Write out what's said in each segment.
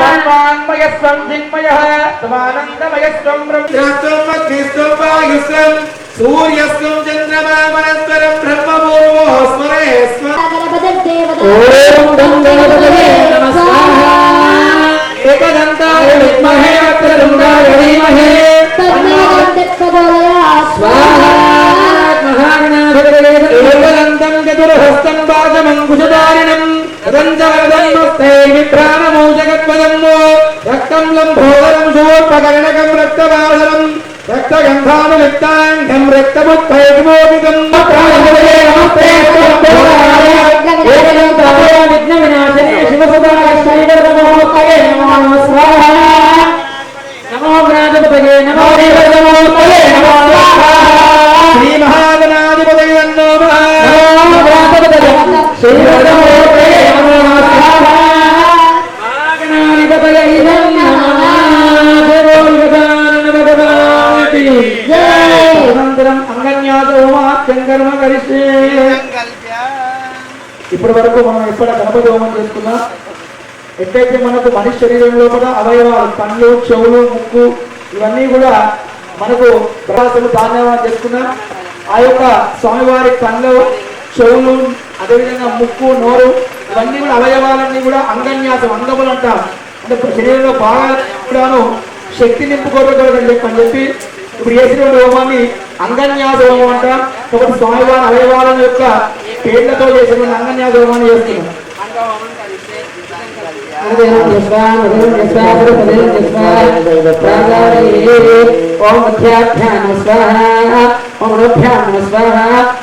తన్వాన్మయస్వం జిన్మయః తమానందమయస్వం బ్రహ్మస్వం అగ్నిస్వం వాయుస్వం సూర్యస్వం చంద్రమా పరస్పరం బ్రహ్మపూర్వో స్మరేస్వం ఓం గం గణపతయే నమః ఏకదంతాయ విద్మహే వక్రతుండాయ ధీమహి ఏకదంతం చతుర్హస్తం వాజమంకుశధారిణం రదంచవరదన్మస్తే విభ్రామమౌ జగత్పదమ్మో రక్తం లంబోదరం శూర్పకర్ణకం రక్తవాసరం రక్తగంధానులిప్తాంగం రక్తముత్పైమోపితం నమస్తే విఘ్న వినాశనే శివసుదాయ శ్రీధర్మమూర్తయే నమో స్వాహ కర్మయోగం చేసుకున్నా. ఎక్కడైతే మనకు మనిషి శరీరంలో కూడా అవయవాలు కళ్ళు చెవులు ముక్కు ఇవన్నీ కూడా మనకు ప్రవాసము ధాన్యవాదం చేసుకున్నా ఆ యొక్క స్వామివారి కళ్ళు చెవులు అదేవిధంగా ముక్కు నోరు ఇవన్నీ కూడా అవయవాలన్నీ కూడా అంగన్యాసం అంగములు అంటాం. అంటే ఇప్పుడు శరీరంలో బాగా కూడాను శక్తి నింపుకోవడం చెప్పని చెప్పి ఇప్పుడు చేసినటువంటి హోమాన్ని అంగన్యాస హోమం అంటాం. కాబట్టి స్వామివారి అవయవాలను యొక్క పేర్లతో చేసినటువంటి అంగన్యాస హోమాన్ని చేస్తున్నాం. ఓం మధ్యాభ్యాం స్వాహ ఓం నోభ్యాం స్వాహ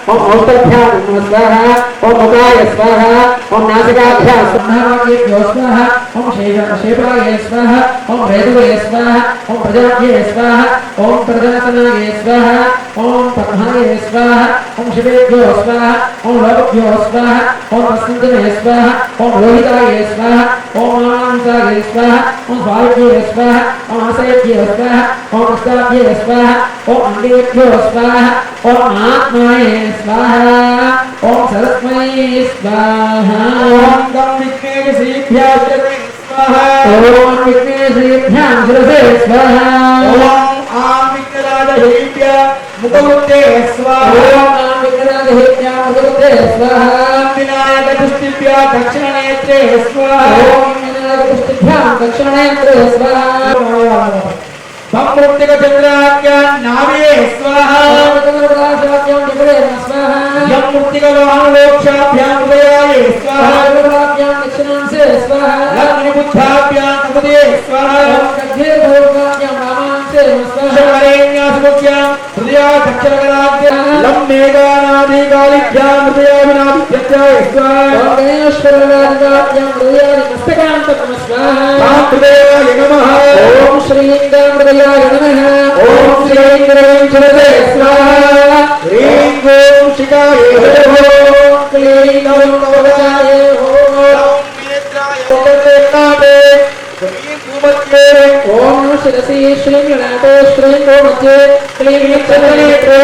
ఓం ఔత్తభ్యాం స్వాహ ఓం ముఖాయ స్వాహ ఓం నాసికాభ్యాం స్వాహ స్వాహ ఓం శేషాయ స్వాహ ఓం రేతువే స్వాహ ఓం ప్రజాభ్యే స్వాహ ఓం ప్రజాతనాయ స్వాహ ఓం పద్మాయ స్వాహ ఓం శివేభ్యో స్వాహ ఓం లోకభ్యో స్వాహ ఓం వసంతమే స్వాహ ఓం రోహితాయ స్వాహ ఓం మాంసాయ స్వాహ ఓం స్వాభ్యే స్వాహ ఓం ఆశయభ్యో స్వాహ ఓం హస్తాభ్యే స్వాహ ఓం అంగేభ్యో స్వాహ ఓం ఆత్మాయ స్వాహ ఓం సరస్మయే స్వాహ ఓం గం విఘ్నేశీభ్యాశ్చ స్వాహా ఓం విఘ్నేశ్వరీభ్యాం శిరసే స్వాహ ఓం ఆం విఘ్నరాజహీభ్య ముఖముక్తే స్వాహా ఓం నామ విఘ్నరాజహేభ్యాం భగవతే స్వాహ ఓం వినాయక దుష్టిభ్య దక్షిణ నేత్రే స్వాహా ఓం వినాయకపుష్టిభ్యాం దక్షిణేంద్రే స్వాహ సంమృతిక చంద్రాఖ్య నావే స్వాహా ఓం విఘ్నరాజాభ్యాం విఘ్నే స్వాహ యం ముక్తిక వాహనోక్షాభ్యాం హృదయాయ స్వాహా ఓం దక్షిణాంశే స్వాహ లగ్ని బుద్ధాభ్యాం కృపదే స్వాహా ఓం గద్భేర్భోగాభ్యాం వామాంశే స్వాహ శంకరేణ్యాసుభ్యాం హృదయా శిఖాయ ఓం క్లీం కవచాయ ఓం ఓం శిరసి శ్రీం గణాటే శ్రీం గోమధ్యే క్లీం చంద్రనేత్రే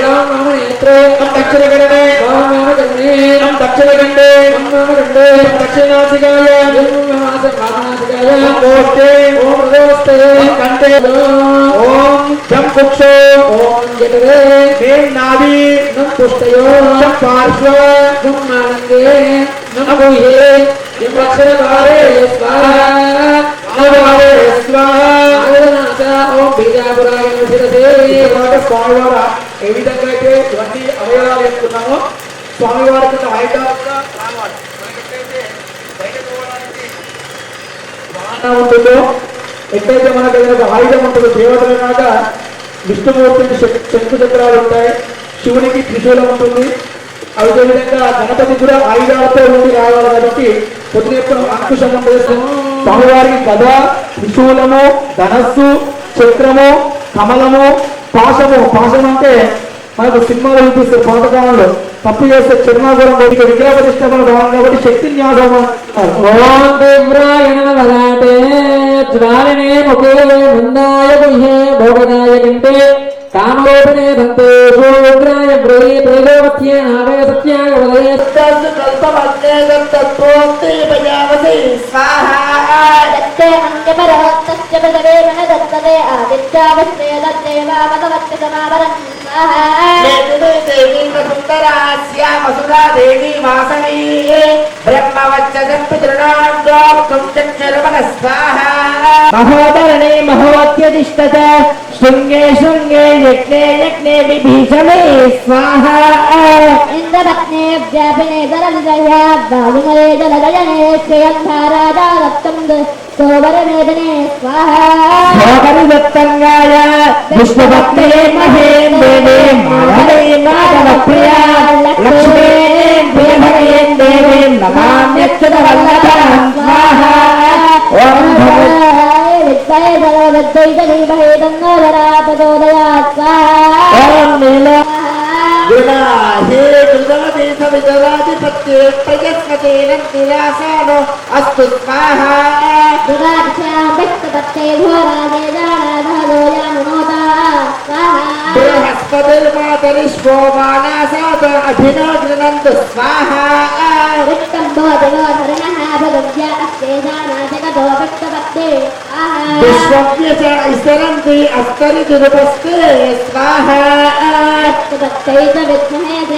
రామ రామనేత్రే దక్షిణగణనే రామ రామగణే దక్షిణగండే రామ రామగండే దక్షిణాసికాయ జన్మవాస వామనాసికాయ గోష్ఠే ఓం హృదయస్తే కంటే ఓం జం కుక్షో ఓం జగదే మేం నాభి నం పుష్టయో జం పార్శ్వ స్వాహ. స్వాహ. నాగనాథ ఓం బీజాపురాయ శిరసే. ఇప్పటిదాకా స్వామివారు ఏ విధంగా అయితే ఇవన్నీ అవయవాలు వేసుకున్నామో ఉన్న ఆయుధాలు కూడా రావాలి. ఉంటుందో ఎక్కడైతే మనకు ఏదైనా ఆయుధం ఉంటుందో దేవతలు కాక విష్ణుమూర్తికి శంకు చక్రాలు ఉంటాయి శివునికి త్రిశూలం ఉంటుంది. అదేవిధంగా గణపతి కూడా ఆయుధాలతో ఉండి రావాలి కాబట్టి పొద్దున అంకుశం ఉంటుంది స్వామివారికి గద త్రిశూలము ధనస్సు చక్రము కమలము పాశము. పాశం అంటే మనకు సినిమాలో చూపిస్తే పాతకాలంలో తప్పు చేస్తే చిరునాగరం బయటికి విగ్రహ ప్రతిష్టాపన భవనం కాబట్టి శక్తి న్యాసం ఓం దేవ్రాయణ వదాటే జ్వాలినే ముఖే ముందాయ గుహ్యే భోగదాయ దేవీ సుందరా శ్యామ సుధా దేవీ వాసనీ మహోదరణే మహోత్యతిష్టత శృంగే శృంగే యజ్ఞే యజ్ఞే విభీషణే స్వాహ. ఇంద్రరత్నే వ్యాపినే జలజయ బాలుమలే జలజయనే శ్రేయంధారాదా సోవరవేదనే స్వాహరిదత్తంగాయ విష్ణుభక్తే మహేందేవే మాధవే మాధవ ప్రియా లక్ష్మీ ప్రియమయేం దేవీ నమామ్యచ్యుత స్వాహ ఓం विदुराधिपत्ये प्रजस्पतेरन्ति व्यासानो अस्तु स्वाहा दुराक्षाम्बत्पत्ते घोरादे जानाधरो यामुनोता स्वाहा बृहस्पतिर्मातरिष्वो मानासात अभिनाग्रनन्तु स्वाहा वित्तं बोधिनो धर्मः भगव्या अस्ते जानाजगतो वित्तपत्ते विश्वव्य च ऐसरन्ति अस्तरि दुरुपस्ते स्वाहा वित्तपत्तैत विद्महे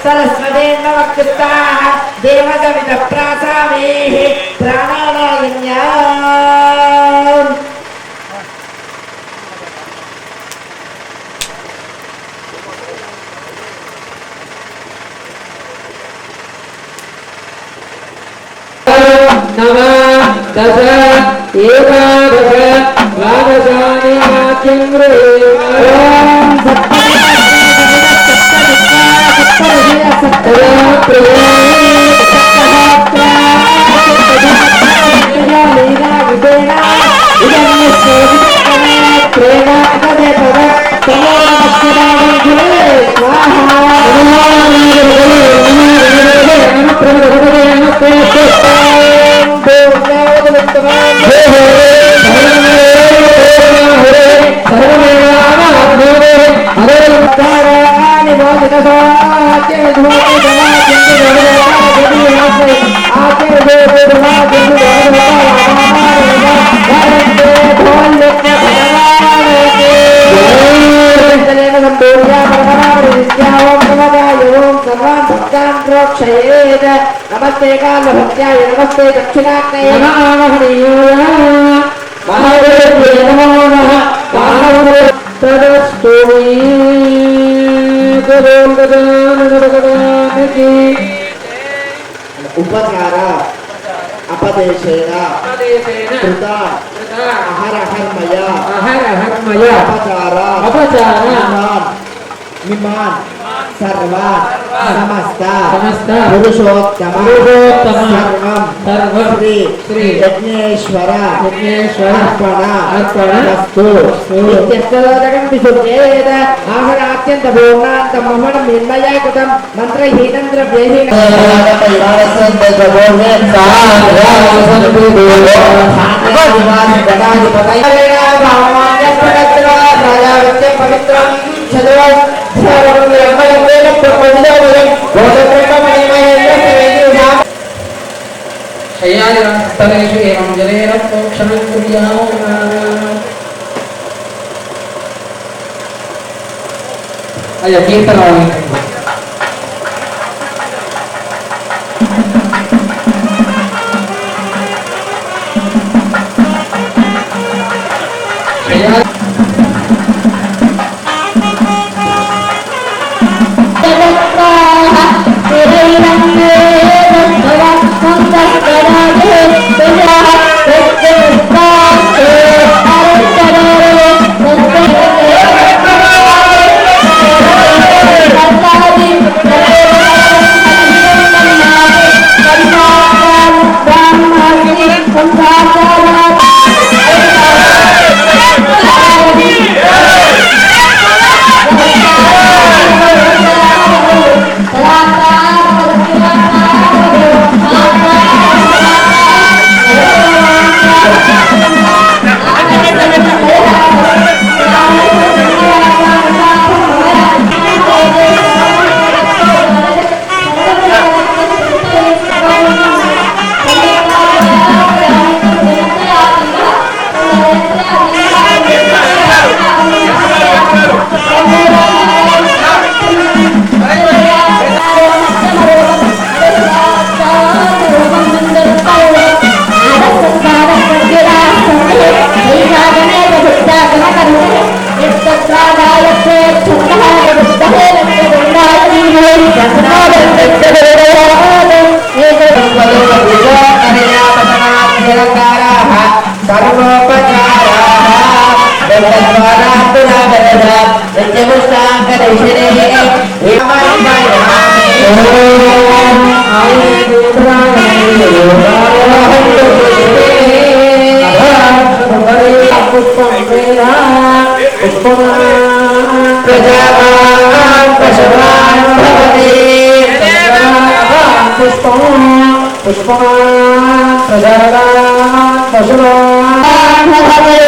మహాదేవ ఓం భూ స్వాహ ఓం భూ స్వాహ ఓం భూ శుభ స్వాహ ఓం భూ శుభ శుభ స్వాహ అతిథేన్వ వక్స్తాః అనుమతేన్వ వక్స్తాః సరస్వతేన్వ వక్స్తాః దేవగవిత ప్రాసామేః ప్రాణానాయన్యా నవ దశ ఏకాదశ ద్వాదశాని వాక్యం ఓం నమస్తే కాలభక్త్యాయ నమస్తే దక్షిణాగ్నయ ఉపచార అపదేశేన కృత అహరహర్మయ అపచార అపచార ఇమాన్ ఇమాన్ సర్వ సమస్త సమస్త పురుషోత్తమ పురుషోత్తమ शय्यादिरास्तरेषु एवं जलेन प्रोक्षणं कुर्याम अयं कीर्तनवाणी ప్రజావాన్ పశువాన్ భవతి పుష్పం పుష్పమాన్ ప్రజావాన్ పశువాన్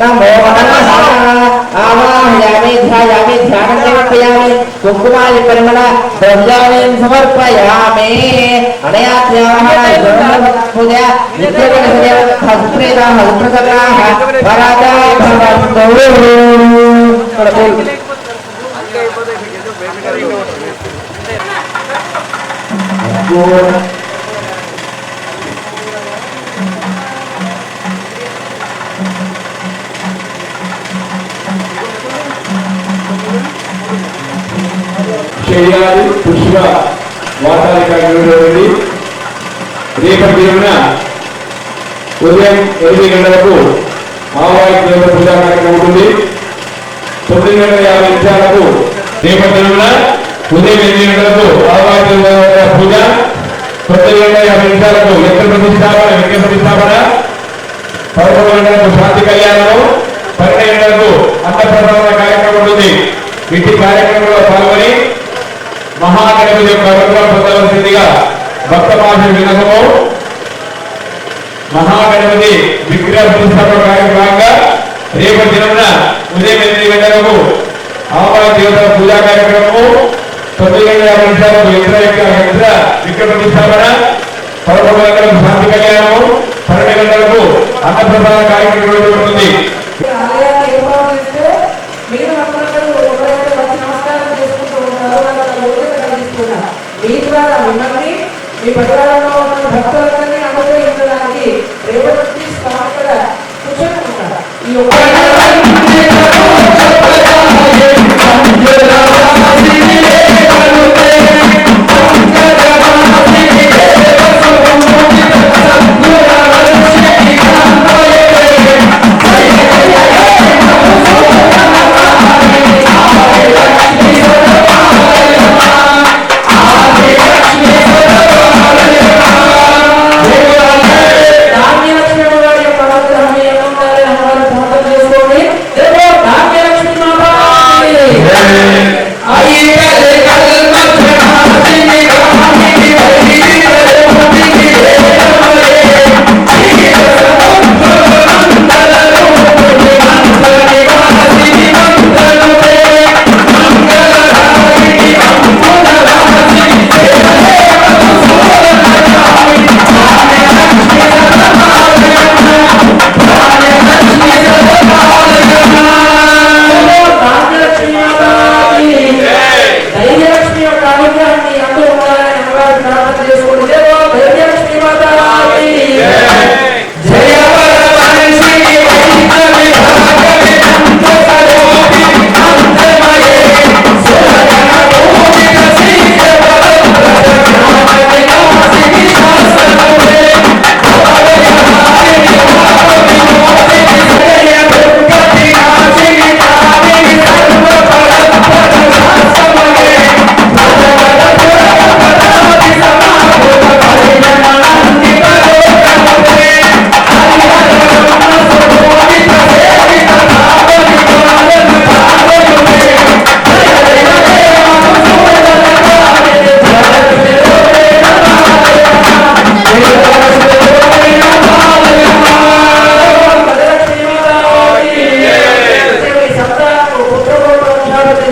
నమో నమః ఆవాహయామి ధ్యాయామి ధ్యానం సమర్పయామి కుంకుమాలి పరిమళ ద్రవ్యాన్ని సమర్పయామి అనయాత్యాహ పూజ నిత్యగణ సదేవ హస్త్రేదా హస్త్రసదాహ పరాజా భవంతు చేయాలి పుష్ప వాతావరణ రేపటి దినమున ఉదయం ఎనిమిది గంటలకు మావాయి దేవత పూజా కార్యక్రమం ఉంటుంది. తొమ్మిది గంటల యాభై నిమిషాలకు రేపటి దినమున ఉదయం ఎనిమిది గంటలకు ఆవాయి పూజ తొమ్మిది గంటల యాభై నిమిషాలకు ఎక్కడ ప్రతిష్టాపన విగ్రహ ప్రతిష్టాపన? పదకొండు గంటలకు శాంతి కళ్యాణము పన్నెండు గంటలకు అన్నప్రసాద కార్యక్రమం ఉంటుంది. ఇట్టి కార్యక్రమంలో పాల్గొని మహాగణపతి యొక్క అనుగ్రహం పొందవలసిందిగా భక్త మాస మహాగణపతి విగ్రహ ప్రతిష్టాపన కార్యక్రమంగా రేపటి దినమున ఉదయం ఎనిమిది గంటలకు ఆవాయ దేవత పూజా కార్యక్రమము తొమ్మిది గంటల నిమిషాలకు యంత్ర యొక్క యంత్ర విగ్రహ పదకొండు గంటలకు శాంతి కళ్యాణము పన్నెండు గంటలకు అన్నప్రసాద కార్యక్రమం నిర్వహించబడుతుంది మీ ద్వారా మిమ్మల్ని మీ ఉన్న భక్తులందరినీ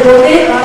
Devolver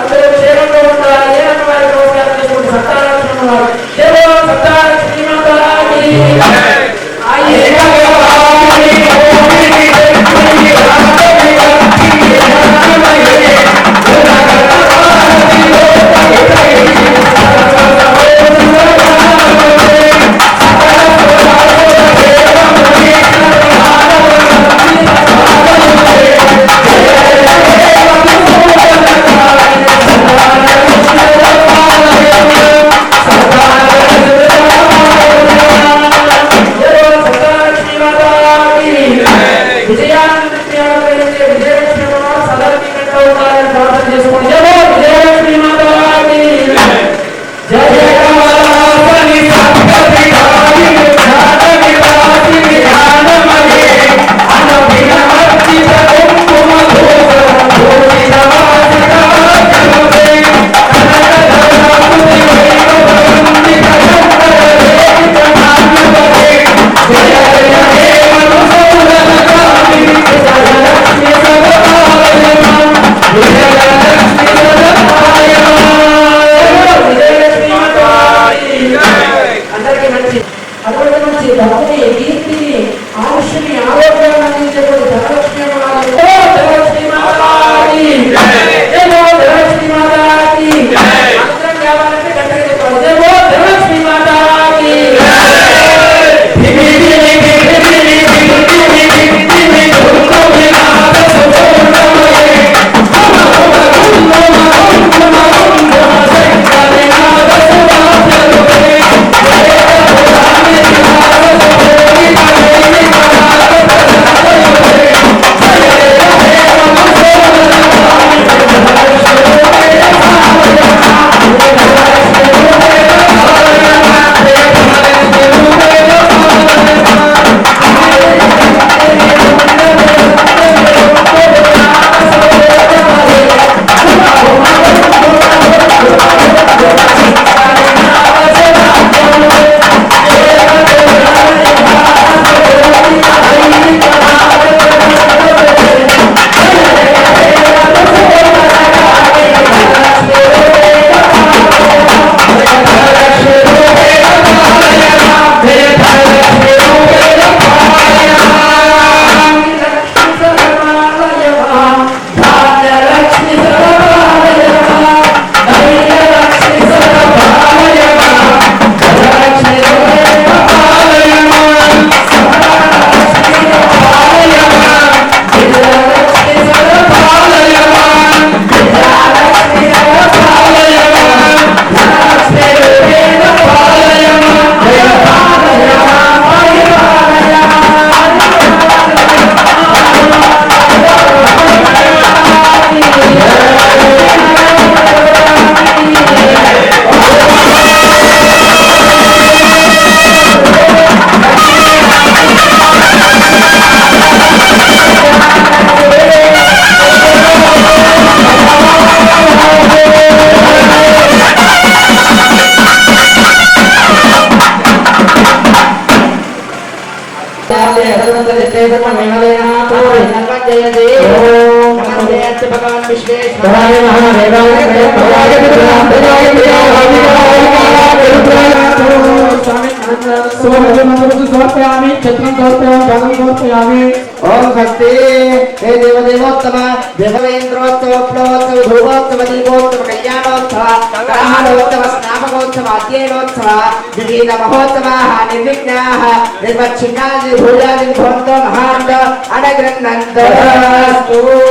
వివిధ మహోత్సవాः నిర్విఘ్నాः నిర్వచ్ఛిన్నాది భూయాది భవంతో మహాంత అనగ్రహ్ణంత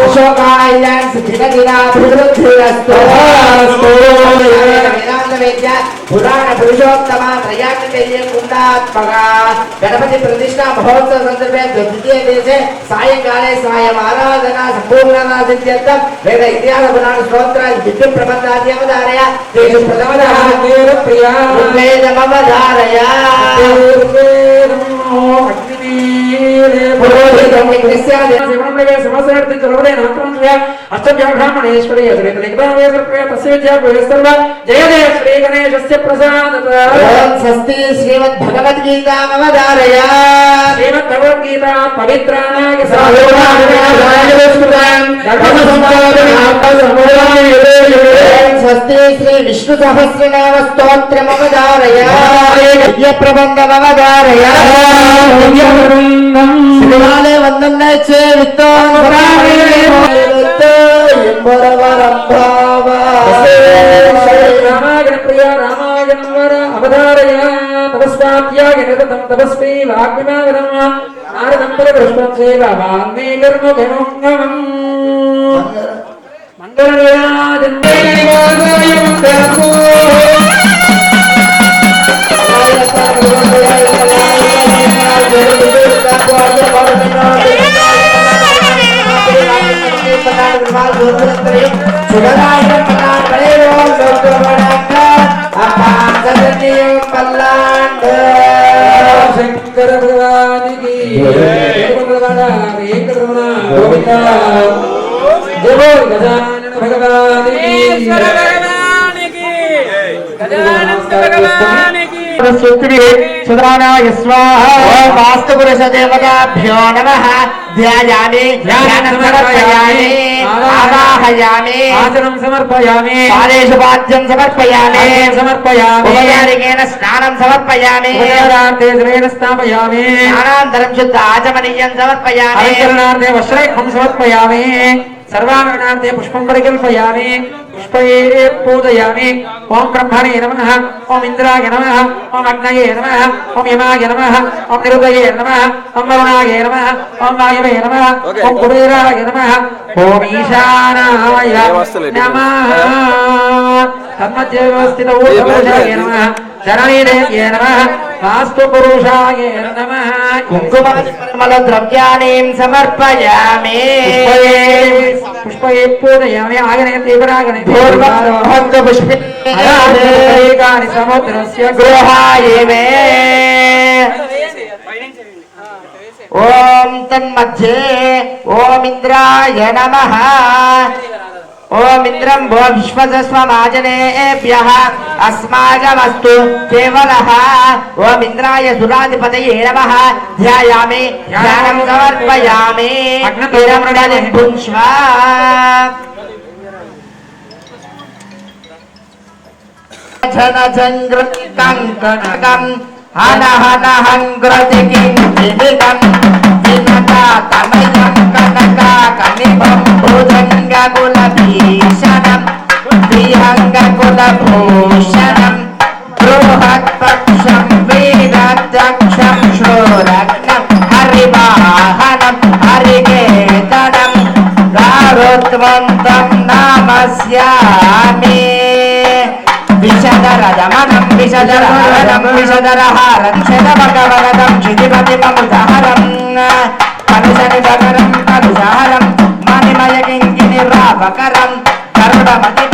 అశోకాయన్ సిద్ధిరగిరాభివృద్ధిరస్తు వేదాంత వేద్య పురాణ పురుషోత్తమ త్రయాగ్నితేయ కుండాత్మక గణపతి ప్రతిష్ఠా మహోత్సవ సందర్భే ద్వితీయ దేశే. సాయంకాలే సాయం ఆరాధన సంపూర్ణ సిద్ధ్యర్థం వేద ఇతిహాస పురాణ స్తోత్ర విద్యు ప్రబంధాది అవధారయ. తేషు ప్రథమదః ఋగ్వేదమవధారయ. స్వస్తి శ్రీ విష్ణు సహస్రనామ స్తోత్రమవధారయ ప్రబంధమవధారయ అవధారయ తపస్వాధ్యాయ నిరతం తపస్వీ వాగ్విమాగతం నారదం పరిపృష్టం సేవ వాగ్మేకర్ముఖముఖమం శంకర భగవానికి గజానన భగవానికి సుధానాయ స్వాహ వాస్తు పురుష దేవతాభ్యో నమ ధ్యాయామి సమర్పయామి ఆవాహయామి ఆచరం సమర్పయామి పాదేశు పాద్యం సమర్పయామి సమర్పయామి ఉపచారికేన స్నానం సమర్పయామి ఉపచారార్థే శ్రేణ స్థాపయామి స్నానాంతరం శుద్ధ ఆచమనీయం సమర్పయామి వస్త్రైకం సమర్పయామి సర్వాభరణార్థే పుష్పం పరికల్పయామి. పుష్పే పూజయామి. ఓం బ్రహ్మణే నమ. ఓం ఇంద్రాయ నమ. ఓం అగ్నయే నమ. ఓం యమాయ నమ. ఓం నిరుదయే నమ. ఓం వరుణాయ నమ. ఓం వాయవే నమ. ఓం కుబేరాయ నమ. ఓం ఈశానాయ నమ. తన్మధ్య వ్యవస్థిత ఊర్ధ్వపురుషాయ నమ. శరణీదేవ్యే నమ వాస్తు పురుషాయ నమ కుంకుమాదిపరిమళ ద్రవ్యాణీం సమర్పయామి పుష్పయే పూజయామి ఆగనే తీవ్రాగనే పూర్వభక్త పుష్పే సముద్రస్య గృహాయ మే ఓం తన్మధ్యే ఓం ఇంద్రాయ నమ ఓం ఇంద్రం భో విశ్వసస్వమాజనేభ్య అస్మాకమస్తు కేవల. ఓం ఇంద్రాయ సురాధిపతయే నమ. ధ్యాయామి ధ్యానం సమర్పయామి. అగ్నిపీడమృడాలే. పుంష్వ జన కంకణకం హన హన హంగ్రతి కించిదికం జినక తమయం కనక కనిభం భుజంగ కుల భీషణం విహంగ కుల భూషణం బృహత్ పక్షం శూరగ్నం హరివాహనం హరికేతనం గారుత్వంతం నామస్యామి విషదరహరం విషదరహారం మనుషని బకరం కలుషహరం మణిమయ కింకిని రావకరం కరుణమతి బలం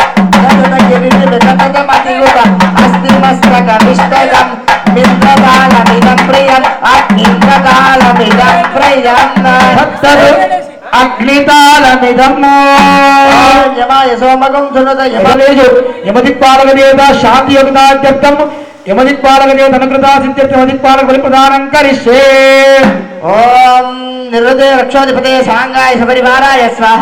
సకట మిత్రకాలమిదం ప్రియం అగ్నికాలమిదం ప్రియం అగ్నితాళమిదము యమాయ సోమగం సునద యమలేదు యమదిక్పాలక దేవత శాంతి యోగదార్థం యమదిక్పాలక దేవత అనుకృత యమదిక్పాలక కరిష్యే ఓం నిరుదే రక్షాధిపతే సాంగాయ సపరివారాయ స్వాహ